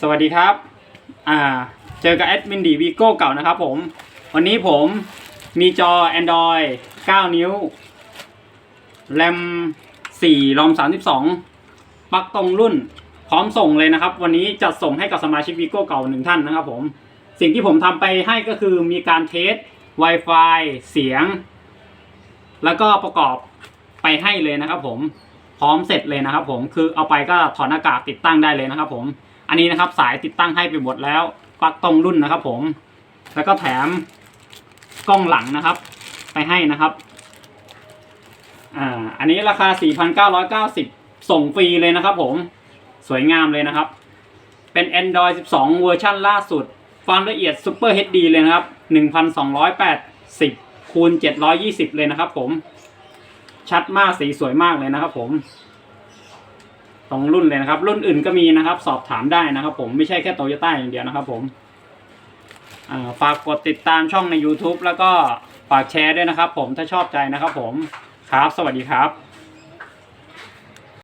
สวัสดีครับ อ่า เจอกับแอดมินดีวีโก้เก่านะครับผม วันนี้ผมมีจอ Android 9 นิ้ว แรม 4 รอม 32ปลั๊กตรงรุ่น พร้อมส่งเลยนะครับ วันนี้จัดส่งให้กับสมาชิกวีโก้เก่าหนึ่งท่านนะครับผม สิ่งที่ผมทำไปให้ก็คือมีการเทส Wi-Fi เสียง แล้วก็ประกอบไปให้เลยนะครับผมพร้อมเสร็จเลยนะครับผมคือเอาไปก็ถอดหน้ากากติดตั้งได้เลยนะครับผม อันนี้นะครับสายติดตั้งให้ไปหมดแล้วปลั๊กตรงรุ่นนะครับ ผม แล้วก็แถมกล้องหลังนะครับ ไปให้นะครับ อ่า อันนี้ราคา 4,990 ส่งฟรีเลยนะครับผม สวยงามเลยนะครับ เป็น Android 12 เวอร์ชันล่าสุด ความละเอียด Super HD เลยนะครับ 1,280คูณ720 เลยนะครับผม ชัดมากสีสวยมากเลยนะครับผม ตรงรุ่นเลยนะครับ รุ่นอื่นก็มีนะครับ สอบถามได้นะครับ ผมไม่ใช่แค่โตโยต้าอย่างเดียวนะครับ ผมฝากกดติดตามช่องใน YouTube แล้วก็ฝากแชร์ด้วยนะครับ ผมถ้าชอบใจนะครับ ผมครับ สวัสดีครับ